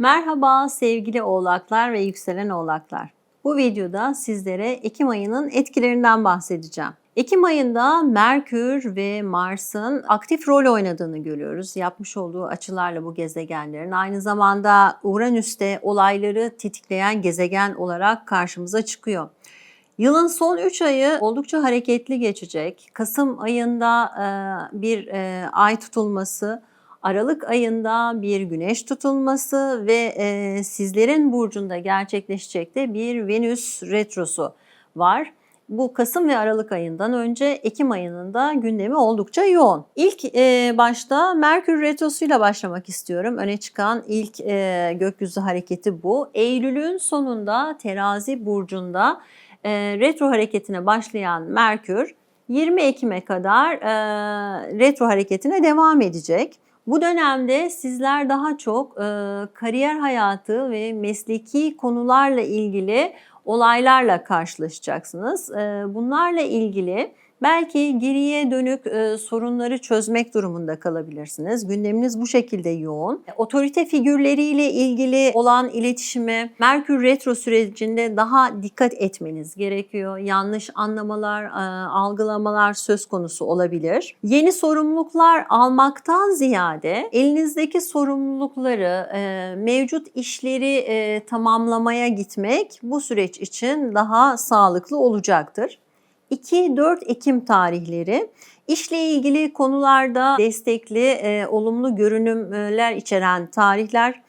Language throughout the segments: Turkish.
Merhaba sevgili oğlaklar ve yükselen oğlaklar. Bu videoda sizlere Ekim ayının etkilerinden bahsedeceğim. Ekim ayında Merkür ve Mars'ın aktif rol oynadığını görüyoruz. Yapmış olduğu açılarla bu gezegenlerin. Aynı zamanda Uranüs'te olayları tetikleyen gezegen olarak karşımıza çıkıyor. Yılın son 3 ayı oldukça hareketli geçecek. Kasım ayında bir ay tutulması, Aralık ayında bir güneş tutulması ve e, sizlerin burcunda gerçekleşecek de bir Venüs retrosu var. Bu Kasım ve Aralık ayından önce Ekim ayının da gündemi oldukça yoğun. İlk e, başta Merkür Retrosu'yla başlamak istiyorum. Öne çıkan ilk e, gökyüzü hareketi bu. Eylül'ün sonunda Terazi burcunda e, retro hareketine başlayan Merkür 20 Ekim'e kadar e, retro hareketine devam edecek. Bu dönemde sizler daha çok e, kariyer hayatı ve mesleki konularla ilgili olaylarla karşılaşacaksınız. E, bunlarla ilgili belki geriye dönük e, sorunları çözmek durumunda kalabilirsiniz. Gündeminiz bu şekilde yoğun. Otorite figürleriyle ilgili olan iletişime Merkür Retro sürecinde daha dikkat etmeniz gerekiyor. Yanlış anlamalar, e, algılamalar söz konusu olabilir. Yeni sorumluluklar almaktan ziyade elinizdeki sorumlulukları, e, mevcut işleri e, tamamlamaya gitmek bu süreç için daha sağlıklı olacaktır. 2-4 Ekim tarihleri işle ilgili konularda destekli, e, olumlu görünümler içeren tarihler.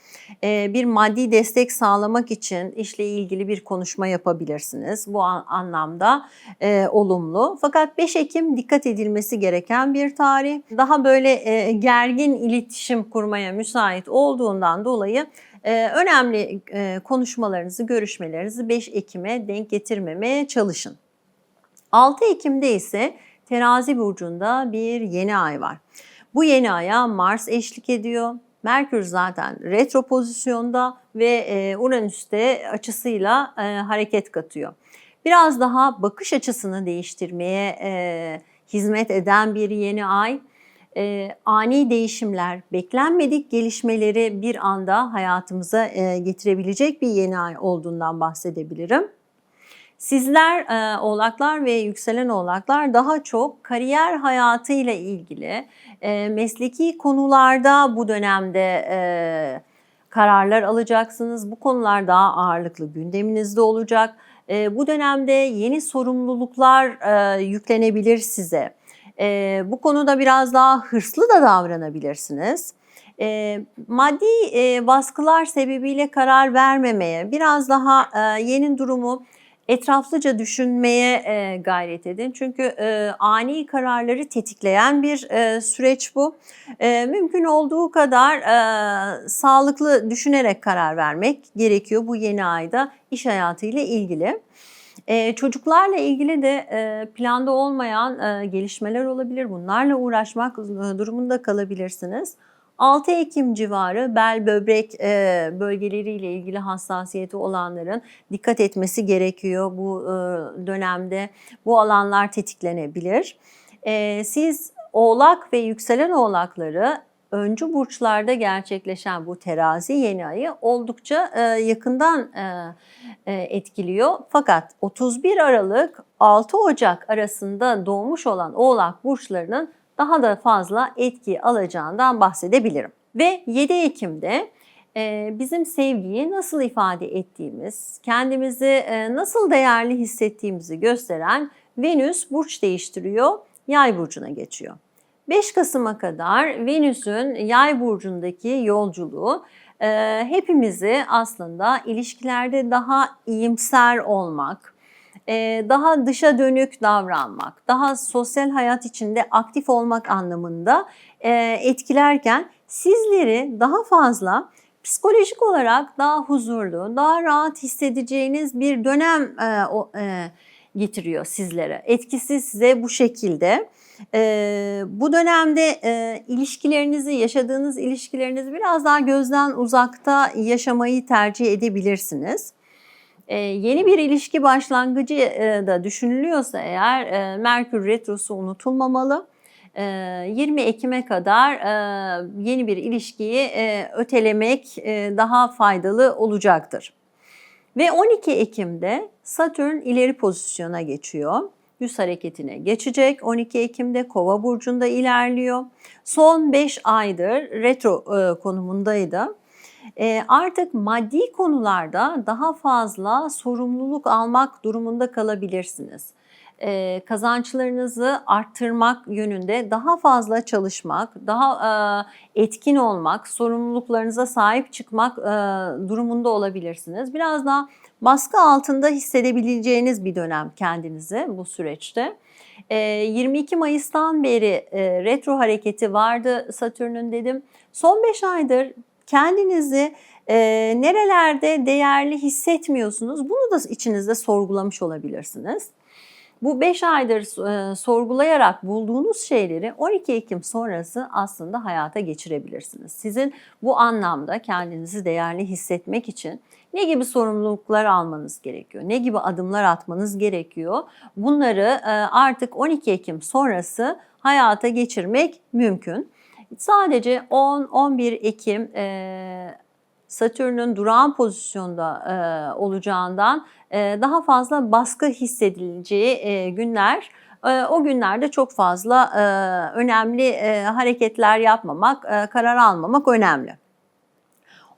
E, bir maddi destek sağlamak için işle ilgili bir konuşma yapabilirsiniz. Bu an, anlamda e, olumlu. Fakat 5 Ekim dikkat edilmesi gereken bir tarih. Daha böyle e, gergin iletişim kurmaya müsait olduğundan dolayı e, önemli e, konuşmalarınızı, görüşmelerinizi 5 Ekim'e denk getirmemeye çalışın. 6 Ekim'de ise Terazi burcunda bir yeni ay var. Bu yeni aya Mars eşlik ediyor. Merkür zaten retro pozisyonda ve e, Uranüs'te açısıyla e, hareket katıyor. Biraz daha bakış açısını değiştirmeye e, hizmet eden bir yeni ay. ani değişimler, beklenmedik gelişmeleri bir anda hayatımıza getirebilecek bir yeni ay olduğundan bahsedebilirim. Sizler e, oğlaklar ve yükselen oğlaklar daha çok kariyer hayatıyla ilgili e, mesleki konularda bu dönemde e, kararlar alacaksınız. Bu konular daha ağırlıklı gündeminizde olacak. E, bu dönemde yeni sorumluluklar e, yüklenebilir size. E, bu konuda biraz daha hırslı da davranabilirsiniz. E, maddi e, baskılar sebebiyle karar vermemeye, biraz daha e, yeni durumu etraflıca düşünmeye e, gayret edin. Çünkü e, ani kararları tetikleyen bir e, süreç bu. E, mümkün olduğu kadar e, sağlıklı düşünerek karar vermek gerekiyor bu yeni ayda iş hayatıyla ilgili. Ee, çocuklarla ilgili de e, planda olmayan e, gelişmeler olabilir. Bunlarla uğraşmak durumunda kalabilirsiniz. 6 Ekim civarı bel böbrek e, bölgeleriyle ilgili hassasiyeti olanların dikkat etmesi gerekiyor bu e, dönemde. Bu alanlar tetiklenebilir. E, siz oğlak ve yükselen oğlakları öncü burçlarda gerçekleşen bu terazi yeni ayı oldukça e, yakından e, e, etkiliyor. Fakat 31 Aralık 6 Ocak arasında doğmuş olan oğlak burçlarının daha da fazla etki alacağından bahsedebilirim. Ve 7 Ekim'de e, bizim sevgiyi nasıl ifade ettiğimiz, kendimizi e, nasıl değerli hissettiğimizi gösteren Venüs burç değiştiriyor, Yay burcuna geçiyor. 5 Kasım'a kadar Venüs'ün Yay burcundaki yolculuğu e, hepimizi aslında ilişkilerde daha iyimser olmak, daha dışa dönük davranmak, daha sosyal hayat içinde aktif olmak anlamında e, etkilerken sizleri daha fazla psikolojik olarak daha huzurlu, daha rahat hissedeceğiniz bir dönem e, getiriyor sizlere. Etkisi size bu şekilde. bu dönemde ilişkilerinizi, yaşadığınız ilişkilerinizi biraz daha gözden uzakta yaşamayı tercih edebilirsiniz. Ee, yeni bir ilişki başlangıcı e, da düşünülüyorsa eğer e, Merkür Retrosu unutulmamalı. e, 20 Ekim'e kadar e, yeni bir ilişkiyi ötelemek daha faydalı olacaktır. Ve 12 Ekim'de Satürn ileri pozisyona geçiyor. Yüz hareketine geçecek. 12 Ekim'de Kova burcunda ilerliyor. Son 5 aydır retro konumundaydı. E, artık maddi konularda daha fazla sorumluluk almak durumunda kalabilirsiniz e, kazançlarınızı arttırmak yönünde daha fazla çalışmak, daha e, etkin olmak, sorumluluklarınıza sahip çıkmak e, durumunda olabilirsiniz. Biraz daha baskı altında hissedebileceğiniz bir dönem kendinizi bu süreçte. E, 22 Mayıs'tan beri e, retro hareketi vardı Satürn'ün dedim. Son 5 aydır kendinizi e, nerelerde değerli hissetmiyorsunuz bunu da içinizde sorgulamış olabilirsiniz. Bu 5 aydır e, sorgulayarak bulduğunuz şeyleri 12 Ekim sonrası aslında hayata geçirebilirsiniz. Sizin bu anlamda kendinizi değerli hissetmek için ne gibi sorumluluklar almanız gerekiyor? Ne gibi adımlar atmanız gerekiyor? Bunları e, artık 12 Ekim sonrası hayata geçirmek mümkün. Sadece 10-11 Ekim e, Satürn'ün durağan pozisyonda e, olacağından e, daha fazla baskı hissedileceği e, günler. E, o günlerde çok fazla e, önemli e, hareketler yapmamak, karar almamak önemli.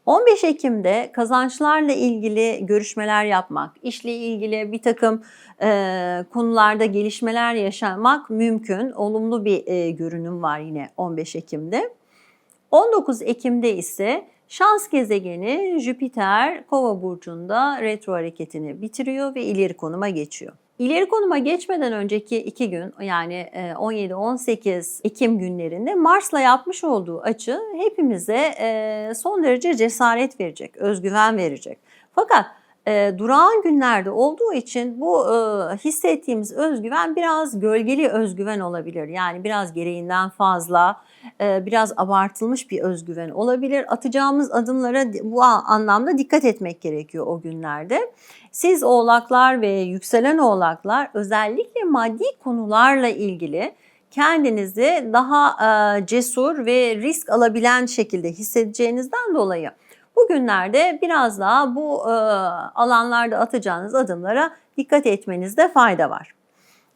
15 Ekim'de kazançlarla ilgili görüşmeler yapmak, işle ilgili bir takım e, konularda gelişmeler yaşamak mümkün. Olumlu bir e, görünüm var yine 15 Ekim'de. 19 Ekim'de ise Şans gezegeni Jüpiter Kova burcunda retro hareketini bitiriyor ve ileri konuma geçiyor. İleri konuma geçmeden önceki iki gün yani 17-18 e, Ekim günlerinde Mars'la yapmış olduğu açı hepimize e, son derece cesaret verecek, özgüven verecek. Fakat e, durağan günlerde olduğu için bu e, hissettiğimiz özgüven biraz gölgeli özgüven olabilir. Yani biraz gereğinden fazla, biraz abartılmış bir özgüven olabilir. Atacağımız adımlara bu anlamda dikkat etmek gerekiyor o günlerde. Siz oğlaklar ve yükselen oğlaklar özellikle maddi konularla ilgili kendinizi daha e, cesur ve risk alabilen şekilde hissedeceğinizden dolayı Bugünlerde biraz daha bu e, alanlarda atacağınız adımlara dikkat etmenizde fayda var.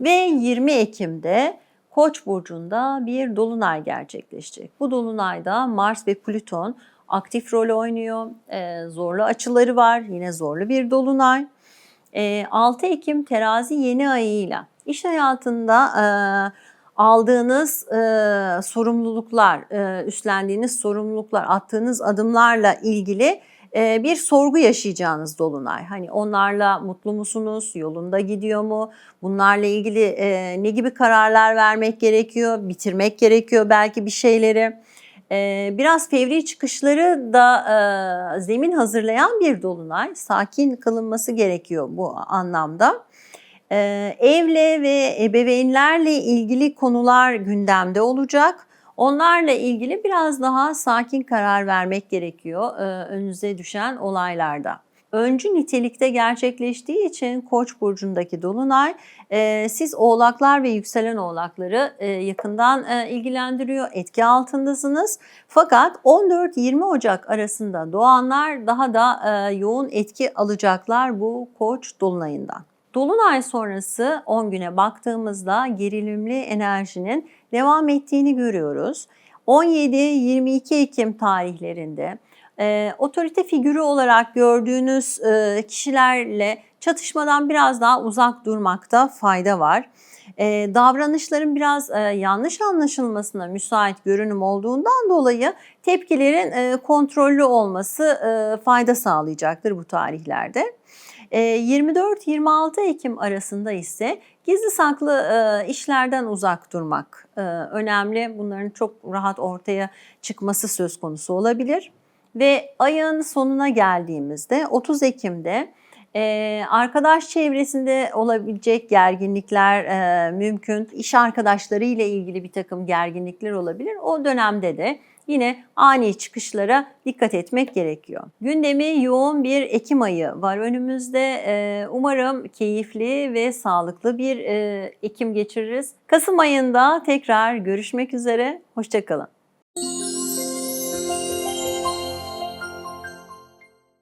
Ve 20 Ekim'de Koç burcunda bir dolunay gerçekleşecek. Bu dolunayda Mars ve Plüton aktif rol oynuyor. E, zorlu açıları var. Yine zorlu bir dolunay. E, 6 Ekim terazi yeni ayıyla iş hayatında e, aldığınız e, sorumluluklar, e, üstlendiğiniz sorumluluklar, attığınız adımlarla ilgili bir sorgu yaşayacağınız dolunay. Hani onlarla mutlu musunuz? Yolunda gidiyor mu? Bunlarla ilgili ne gibi kararlar vermek gerekiyor? Bitirmek gerekiyor belki bir şeyleri. Biraz fevri çıkışları da zemin hazırlayan bir dolunay. Sakin kalınması gerekiyor bu anlamda. Evle ve ebeveynlerle ilgili konular gündemde olacak. Onlarla ilgili biraz daha sakin karar vermek gerekiyor e, önünüze düşen olaylarda. Öncü nitelikte gerçekleştiği için Koç burcundaki dolunay e, siz oğlaklar ve yükselen oğlakları e, yakından ilgilendiriyor. Etki altındasınız. Fakat 14-20 Ocak arasında doğanlar daha da yoğun etki alacaklar bu Koç dolunayından. Dolunay sonrası 10 güne baktığımızda gerilimli enerjinin devam ettiğini görüyoruz. 17-22 Ekim tarihlerinde e, otorite figürü olarak gördüğünüz e, kişilerle çatışmadan biraz daha uzak durmakta fayda var. E, davranışların biraz e, yanlış anlaşılmasına müsait görünüm olduğundan dolayı tepkilerin e, kontrollü olması e, fayda sağlayacaktır bu tarihlerde. 24-26 ee, Ekim arasında ise gizli saklı e, işlerden uzak durmak e, önemli. Bunların çok rahat ortaya çıkması söz konusu olabilir. Ve ayın sonuna geldiğimizde 30 Ekim'de Ee, arkadaş çevresinde olabilecek gerginlikler e, mümkün. İş arkadaşları ile ilgili bir takım gerginlikler olabilir. O dönemde de yine ani çıkışlara dikkat etmek gerekiyor. Gündemi yoğun bir Ekim ayı var önümüzde. Ee, umarım keyifli ve sağlıklı bir e, Ekim geçiririz. Kasım ayında tekrar görüşmek üzere. Hoşçakalın.